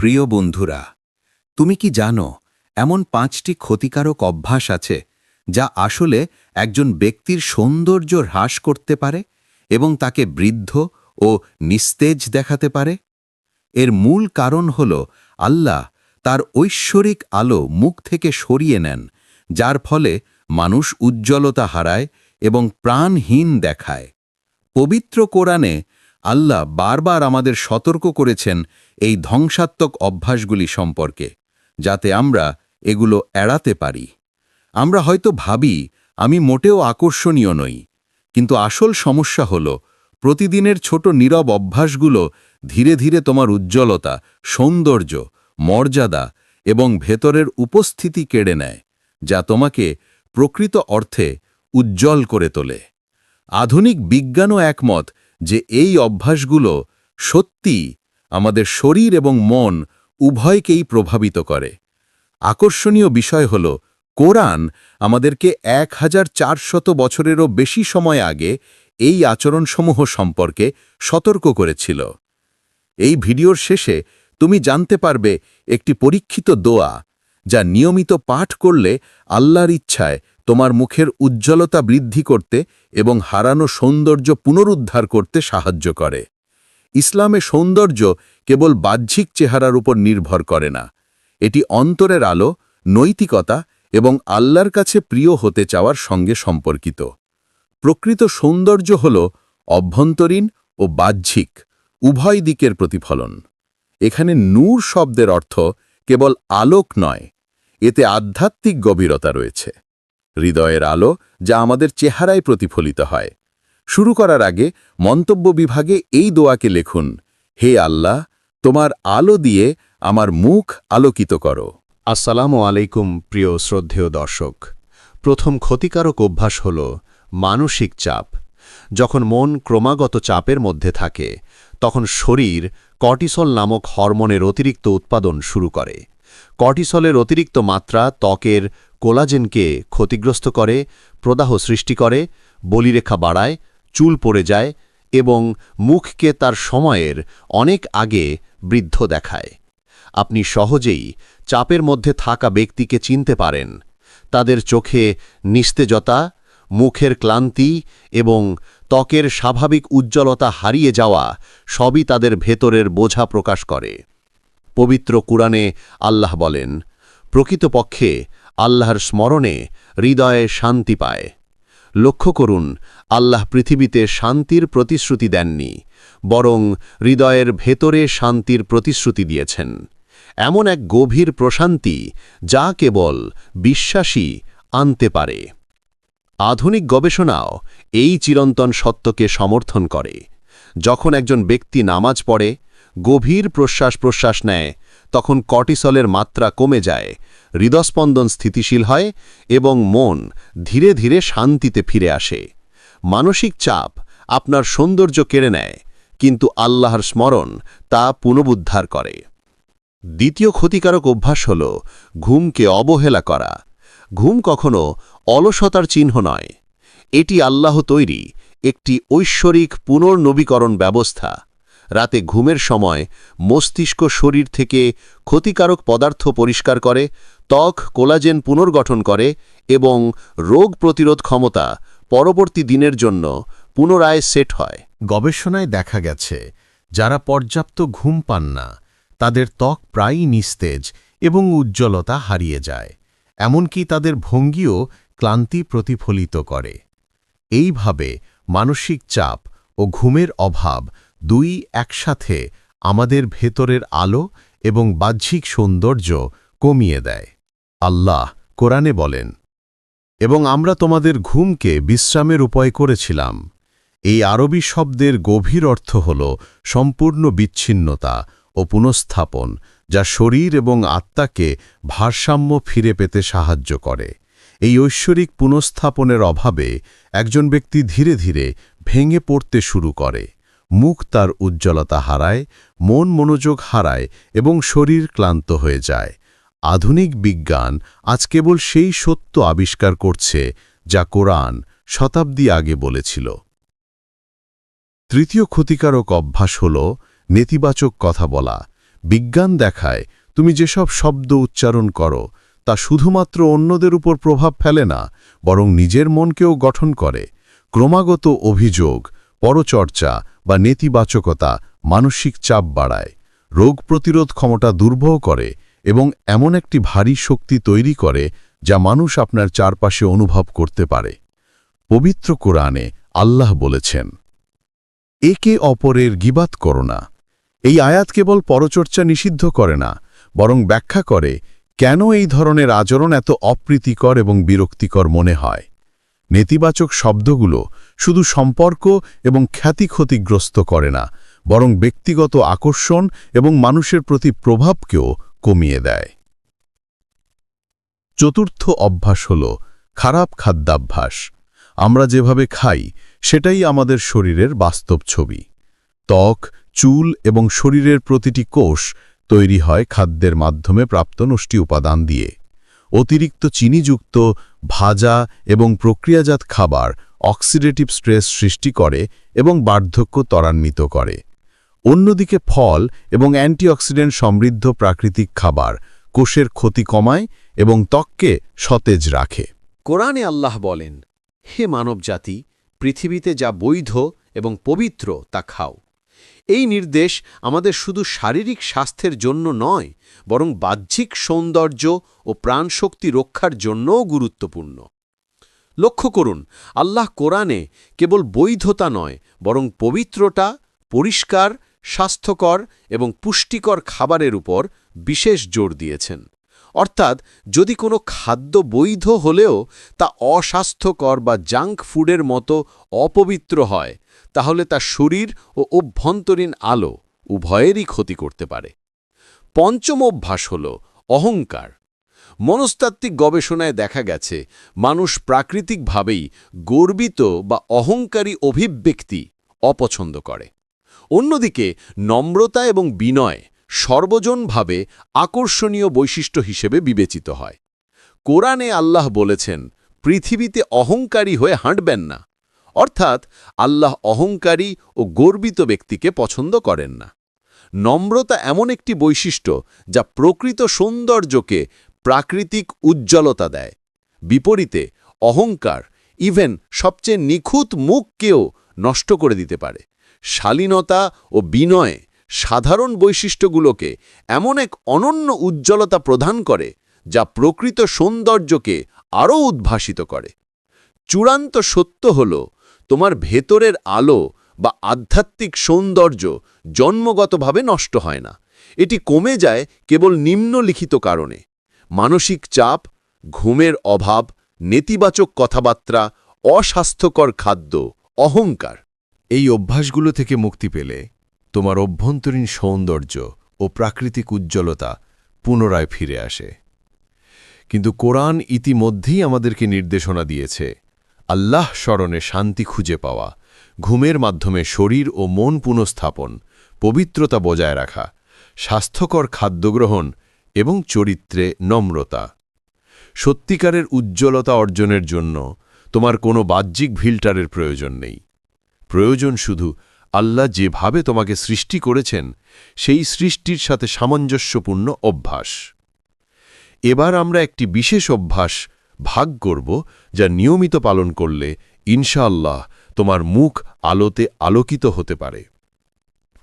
প্রিয় বন্ধুরা, তুমি কি জানো, এমন পাঁচটি ক্ষতিকারক অভ্যাস আছে যা আসলে একজন ব্যক্তির সৌন্দর্য হ্রাস করতে পারে এবং তাকে বৃদ্ধ ও নিস্তেজ দেখাতে পারে? এর মূল কারণ হল আল্লাহ তার ঐশ্বরিক আলো মুখ থেকে সরিয়ে নেন, যার ফলে মানুষ উজ্জ্বলতা হারায় এবং প্রাণহীন দেখায়। পবিত্র কোরআনে আল্লাহ বারবার আমাদের সতর্ক করেছেন এই ধ্বংসাত্মক অভ্যাসগুলি সম্পর্কে, যাতে আমরা এগুলো এড়াতে পারি। আমরা হয়তো ভাবি, আমি মোটেও আকর্ষণীয় নই, কিন্তু আসল সমস্যা হল, প্রতিদিনের ছোট নীরব অভ্যাসগুলো ধীরে ধীরে তোমার উজ্জ্বলতা, সৌন্দর্য, মর্যাদা এবং ভেতরের উপস্থিতি কেড়ে নেয়, যা তোমাকে প্রকৃত অর্থে উজ্জ্বল করে তোলে। আধুনিক বিজ্ঞানও একমত যে এই অভ্যাসগুলো সত্যি আমাদের শরীর এবং মন উভয়কেই প্রভাবিত করে। আকর্ষণীয় বিষয় হল, কোরআন আমাদেরকে এক হাজার চারশত বছরেরও বেশি সময় আগে এই আচরণসমূহ সম্পর্কে সতর্ক করেছিল। এই ভিডিওর শেষে তুমি জানতে পারবে একটি পরীক্ষিত দোয়া যা নিয়মিত পাঠ করলে আল্লাহর ইচ্ছায় তোমার মুখের উজ্জ্বলতা বৃদ্ধি করতে এবং হারানো সৌন্দর্য পুনরুদ্ধার করতে সাহায্য করে। ইসলামে সৌন্দর্য কেবল বাহ্যিক চেহারার উপর নির্ভর করে না। এটি অন্তরের আলো, নৈতিকতা এবং আল্লাহর কাছে প্রিয় হতে চাওয়ার সঙ্গে সম্পর্কিত। প্রকৃত সৌন্দর্য হল অভ্যন্তরীণ ও বাহ্যিক, উভয় দিকের প্রতিফলন। এখানে নূর শব্দের অর্থ কেবল আলোক নয়, এতে আধ্যাত্মিক গভীরতা রয়েছে। হৃদয়ের আলো যা আমাদের চেহারায় প্রতিফলিত হয়। শুরু করার আগে মন্তব্য বিভাগে এই দোয়াকে লিখুন, হে আল্লাহ, তোমার আলো দিয়ে আমার মুখ আলোকিত করো। আসসালামু আলাইকুম, প্রিয় শ্রদ্ধেয় দর্শক। প্রথম ক্ষতিকারক অভ্যাস হল মানসিক চাপ। যখন মন ক্রমাগত চাপের মধ্যে থাকে, তখন শরীর কর্টিসল নামক হরমোনের অতিরিক্ত উৎপাদন শুরু করে। কর্টিসলের অতিরিক্ত মাত্রা ত্বকের কোলাজেনকে ক্ষতিগ্রস্ত করে, প্রদাহ সৃষ্টি করে, বলিরেখা বাড়ায়, চুল পড়ে যায় এবং মুখকে তার সময়ের অনেক আগে বৃদ্ধ দেখায়। আপনি সহজেই চাপের মধ্যে থাকা ব্যক্তিকে চিনতে পারেন। তাদের চোখে নিস্তেজতা, মুখের ক্লান্তি এবং ত্বকের স্বাভাবিক উজ্জ্বলতা হারিয়ে যাওয়া সবই তাদের ভেতরের বোঝা প্রকাশ করে। পবিত্র কুরআনে আল্লাহ বলেন, প্রকৃতপক্ষে আল্লাহর স্মরণে হৃদয়ে শান্তি পায়। লক্ষ্য করুন, আল্লাহ পৃথিবীতে শান্তির প্রতিশ্রুতি দেননি, বরং হৃদয়ের ভেতরে শান্তির প্রতিশ্রুতি দিয়েছেন। এমন এক গভীর প্রশান্তি যা কেবল বিশ্বাসী আনতে পারে। আধুনিক গবেষণাও এই চিরন্তন সত্যকে সমর্থন করে। যখন একজন ব্যক্তি নামাজ পড়ে, গভীর প্রশ্বাস প্রশ্বাস নেয় তখন কর্টিসলের মাত্রা কমে যায়, হৃদস্পন্দন স্থিতিশীল হয় এবং মন ধীরে ধীরে শান্তিতে ফিরে আসে। মানসিক চাপ আপনার সৌন্দর্য কেড়ে নেয়, কিন্তু আল্লাহর স্মরণ তা পুনরুদ্ধার করে। দ্বিতীয় ক্ষতিকারক অভ্যাস হল ঘুমকে অবহেলা করা। ঘুম কখনো অলসতার চিহ্ন নয়। এটি আল্লাহ তৈরি একটি ঐশ্বরিক পুনর্নবীকরণ ব্যবস্থা। রাতে ঘুমের সময় মস্তিষ্ক শরীর থেকে ক্ষতিকারক পদার্থ পরিষ্কার করে, ত্বক কোলাজেন পুনর্গঠন করে এবং রোগ প্রতিরোধ ক্ষমতা পরবর্তী দিনের জন্য পুনরায় সেট হয়। গবেষণায় দেখা গেছে, যারা পর্যাপ্ত ঘুম পান না, তাদের ত্বক প্রায়ই নিস্তেজ এবং উজ্জ্বলতা হারিয়ে যায়, এমনকি তাদের ভঙ্গিও ক্লান্তি প্রতিফলিত করে। এইভাবে মানসিক চাপ ও ঘুমের অভাব দুই একসাথে আমাদের ভেতরের আলো এবং বাহ্যিক সৌন্দর্য কমিয়ে দেয়। আল্লাহ কোরআনে বলেন, এবং আমরা তোমাদের ঘুমকে বিশ্রামের উপায় করেছিলাম। এই আরবি শব্দের গভীর অর্থ হল সম্পূর্ণ বিচ্ছিন্নতা ও পুনঃস্থাপন, যা শরীর এবং আত্মাকে ভারসাম্য ফিরে পেতে সাহায্য করে। এই ঐশ্বরিক পুনঃস্থাপনের অভাবে একজন ব্যক্তি ধীরে ধীরে ভেঙে পড়তে শুরু করে। মুখ তার উজ্জ্বলতা হারায়, মন মনোযোগ হারায় এবং শরীর ক্লান্ত হয়ে যায়। আধুনিক বিজ্ঞান আজ কেবল সেই সত্য আবিষ্কার করছে যা কোরআন শতাব্দী আগে বলেছিল। তৃতীয় ক্ষতিকারক অভ্যাস হল নেতিবাচক কথা বলা। বিজ্ঞান দেখায় তুমি যেসব শব্দ উচ্চারণ করো, তা শুধুমাত্র অন্যদের উপর প্রভাব ফেলে না, বরং নিজের মনকেও গঠন করে। ক্রমাগত অভিযোগ পরচর্চা বা নেতিবাচকতা মানসিক চাপ বাড়ায়। রোগ প্রতিরোধ ক্ষমতা দুর্বহ করে এবং এমন একটি ভারী শক্তি তৈরি করে যা মানুষ আপনার চারপাশে অনুভব করতে পারে। পবিত্র কোরআনে আল্লাহ বলেছেন, একে অপরের গিবাত করো না। এই আয়াত কেবল পরচর্চা নিষিদ্ধ করে না, বরং ব্যাখ্যা করে কেন এই ধরনের আচরণ এত অপ্রীতিকর এবং বিরক্তিকর মনে হয়। নেতিবাচক শব্দগুলো শুধু সম্পর্ক এবং খ্যাতি ক্ষতিগ্রস্ত করে না, বরং ব্যক্তিগত আকর্ষণ এবং মানুষের প্রতি প্রভাবকেও কমিয়ে দেয়। চতুর্থ অভ্যাস হল খারাপ খাদ্যাভ্যাস। আমরা যেভাবে খাই, সেটাই আমাদের শরীরের বাস্তব ছবি। ত্বক, চুল এবং শরীরের প্রতিটি কোষ তৈরি হয় খাদ্যের মাধ্যমে প্রাপ্ত নষ্টি উপাদান দিয়ে। অতিরিক্ত চিনিযুক্ত ভাজা এবং প্রক্রিয়াজাত খাবার অক্সিডেটিভ স্ট্রেস সৃষ্টি করে এবং বার্ধক্য ত্বরান্বিত করে। অন্যদিকে ফল এবং অ্যান্টিঅক্সিডেন্ট সমৃদ্ধ প্রাকৃতিক খাবার কোষের ক্ষতি কমায় এবং ত্বককে সতেজ রাখে। কোরআনে আল্লাহ বলেন, হে মানবজাতি, পৃথিবীতে যা বৈধ এবং পবিত্র তা খাও। এই নির্দেশ আমাদের শুধু শারীরিক স্বাস্থ্যের জন্য নয়, বরং বাহ্যিক সৌন্দর্য ও প্রাণশক্তি রক্ষার জন্যও গুরুত্বপূর্ণ। লক্ষ্য করুন, আল্লাহ কোরআনে কেবল বৈধতা নয়, বরং পবিত্রতা, পরিষ্কার, স্বাস্থ্যকর এবং পুষ্টিকর খাবারের উপর বিশেষ জোর দিয়েছেন। অর্থাৎ যদি কোনো খাদ্য বৈধ হলেও তা অস্বাস্থ্যকর বা জাঙ্ক ফুডের মতো অপবিত্র হয় তাহলে তা শরীর ও অভ্যন্তরীণ আলো উভয়েরই ক্ষতি করতে পারে। পঞ্চম অভ্যাস হল অহংকার। মনস্তাত্ত্বিক গবেষণায় দেখা গেছে, মানুষ প্রাকৃতিকভাবেই গর্বিত বা অহংকারী অভিব্যক্তি অপছন্দ করে। অন্যদিকে, নম্রতা এবং বিনয় সর্বজনভাবে আকর্ষণীয় বৈশিষ্ট্য হিসেবে বিবেচিত হয়। কোরআনে আল্লাহ বলেছেন, পৃথিবীতে অহংকারী হয়ে হাঁটবেন না। অর্থাৎ আল্লাহ অহংকারী ও গর্বিত ব্যক্তিকে পছন্দ করেন না। নম্রতা এমন একটি বৈশিষ্ট্য যা প্রকৃত সৌন্দর্যকে প্রাকৃতিক উজ্জ্বলতা দেয়। বিপরীতে, অহংকার ইভেন সবচেয়ে নিখুঁত মুখকেও নষ্ট করে দিতে পারে। শালীনতা ও বিনয়ে সাধারণ বৈশিষ্ট্যগুলোকে এমন এক অনন্য উজ্জ্বলতা প্রদান করে যা প্রকৃত সৌন্দর্যকে আরও উদ্ভাসিত করে। চূড়ান্ত সত্য হল তোমার ভেতরের আলো বা আধ্যাত্মিক সৌন্দর্য জন্মগতভাবে নষ্ট হয় না। এটি কমে যায় কেবল নিম্নলিখিত কারণে। মানসিক চাপ, ঘুমের অভাব, নেতিবাচক কথাবার্তা, অস্বাস্থ্যকর খাদ্য, অহংকার এই অভ্যাসগুলো থেকে মুক্তি পেলে তোমার অভ্যন্তরীণ সৌন্দর্য ও প্রাকৃতিক উজ্জ্বলতা পুনরায় ফিরে আসে। কিন্তু কোরআন ইতিমধ্যেই আমাদেরকে নির্দেশনা দিয়েছে আল্লাহ স্মরণে শান্তি খুঁজে পাওয়া, ঘুমের মাধ্যমে শরীর ও মন পুনঃস্থাপন, পবিত্রতা বজায় রাখা, স্বাস্থ্যকর খাদ্যগ্রহণ এবং চরিত্রে নম্রতা। সত্যিকারের উজ্জ্বলতা অর্জনের জন্য তোমার কোনো বাহ্যিক ফিল্টারের প্রয়োজন নেই। প্রয়োজন শুধু আল্লাহ যেভাবে তোমাকে সৃষ্টি করেছেন, সেই সৃষ্টির সাথে সামঞ্জস্যপূর্ণ অভ্যাস। এবার আমরা একটি বিশেষ অভ্যাস ভাগ করব, যা নিয়মিত পালন করলে ইনশাআল্লাহ তোমার মুখ আলোতে আলোকিত হতে পারে।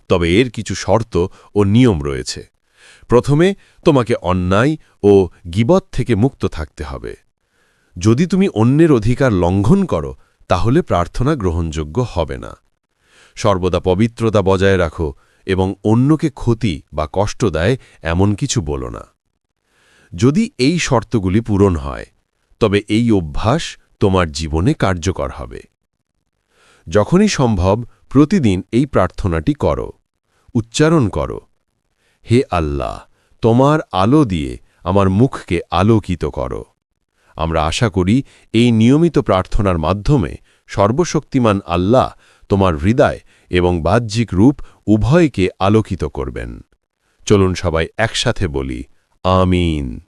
তবে এর কিছু শর্ত ও নিয়ম রয়েছে। প্রথমে, তোমাকে অন্যায় ও গিবত থেকে মুক্ত থাকতে হবে। যদি তুমি অন্যের অধিকার লঙ্ঘন করো, তাহলে প্রার্থনা গ্রহণযোগ্য হবে না। সর্বদা পবিত্রতা বজায় রাখো এবং অন্যকে ক্ষতি বা কষ্ট দেয় এমন কিছু বলো না। যদি এই শর্তগুলি পূরণ হয় তবে এই অভ্যাস তোমার জীবনে কার্যকর হবে। যখনই সম্ভব, প্রতিদিন এই প্রার্থনাটি করো। উচ্চারণ করো। হে আল্লাহ, তোমার আলো দিয়ে আমার মুখকে আলোকিত করো। আমরা আশা করি, এই নিয়মিত প্রার্থনার মাধ্যমে সর্বশক্তিমান আল্লাহ তোমার হৃদয় এবং বাহ্যিক রূপ উভয়কে আলোকিত করবেন। চলুন সবাই একসাথে বলি, আমিন।